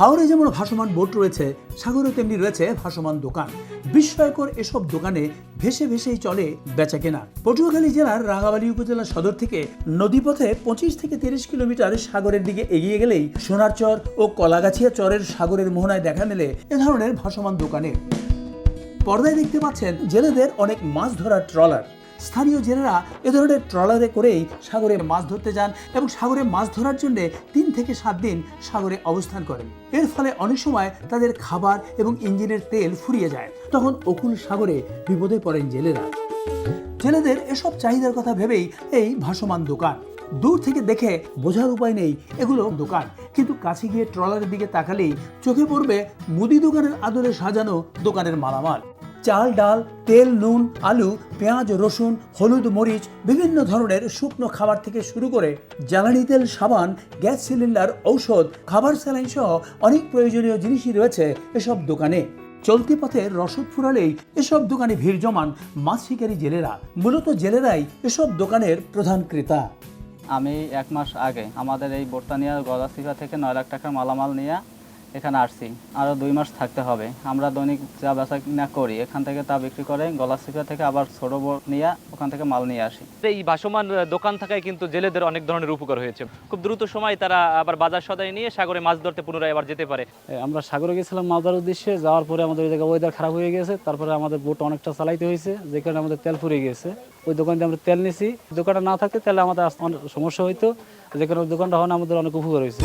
হাওরে যেমন ভাসমান বোট রয়েছে সাগরে তেমনি রয়েছে ভাসমান দোকান। বিস্ময়কর এসব দোকানে ভেসে ভেসেই চলে বেচা কেনা পটুয়াখালী জেলার রাঙাবালি উপজেলা সদর থেকে নদীপথে পঁচিশ থেকে তিরিশ কিলোমিটার সাগরের দিকে এগিয়ে গেলেই সোনারচর ও কলাগাছিয়া চরের সাগরের মোহনায় দেখা মেলে এ ধরনের ভাসমান দোকানে পর্দায় দেখতে পাচ্ছেন জেলেদের অনেক মাছ ধরার ট্রলার। স্থানীয় জেলেরা এ ধরনের ট্রলারে করেই সাগরে মাছ ধরতে যান এবং সাগরে মাছ ধরার জন্য তিন থেকে সাত দিন সাগরে অবস্থান করেন। এর ফলে অনেক সময় তাদের খাবার এবং ইঞ্জিনের তেল ফুরিয়ে যায়। তখন অকুল সাগরে বিপদে পড়েন জেলেরা। জেলেদের এসব চাহিদার কথা ভেবেই এই ভাসমান দোকান। দূর থেকে দেখে বোঝার উপায় নেই এগুলো দোকান। কিন্তু কাছে গিয়ে ট্রলারের দিকে তাকালেই চোখে পড়বে মুদি দোকানের আদলে সাজানো দোকানের মালামাল। চাল, ডাল, তেল, নুন, আলু, পেঁয়াজ, রসুন, হলুদ, মরিচ, বিভিন্ন ধরনের শুকনো খাবার থেকে শুরু করে জ্বালানি তেল, সাবান, গ্যাস সিলিন্ডার, ঔষধ, খাবার স্যালাইন সহ অনেক প্রয়োজনীয় জিনিসই রয়েছে এসব দোকানে। চলতি পথে রসদ ফুরালেই এসব দোকানে ভিড় জমান মাছ শিকারী জেলেরা, মূলত জেলেরাই এসব দোকানের প্রধান ক্রেতা। আমি এক মাস আগে আমাদের এই বোরতানিয়া গদাসিকা থেকে নয় লাখ টাকার মালামাল নিয়ে এখানে আসছি। আরও দুই মাস থাকতে হবে। আমরা দৈনিক যা বেচা কিনা করি এখান থেকে তা বিক্রি করে গলাসিকা থেকে আবার ছোটো বোট নিয়ে ওখান থেকে মাল নিয়ে আসি। এই ভাসমান দোকান থাকায় কিন্তু জেলেদের অনেক ধরনের উপকার হয়েছে। খুব দ্রুত সময় তারা আবার বাজার সদাই নিয়ে সাগরে মাছ ধরতে পুনরায় আবার যেতে পারে। আমরা সাগরে গেছিলাম মাছ ধরার উদ্দেশ্যে যাওয়ার পরে আমাদের ওই জায়গায় ওয়েদার খারাপ হয়ে গেছে। তারপরে আমাদের বোট অনেকটা চালাইতে হয়েছে যে কারণে আমাদের তেল ফুরিয়ে গেছে। ওই দোকান দিয়ে আমরা তেল নিছি। দোকানটা না থাকতে তাহলে আমাদের অনেক সমস্যা হইতো যে কারণে দোকানটা হওয়া আমাদের অনেক উপকার হয়েছে।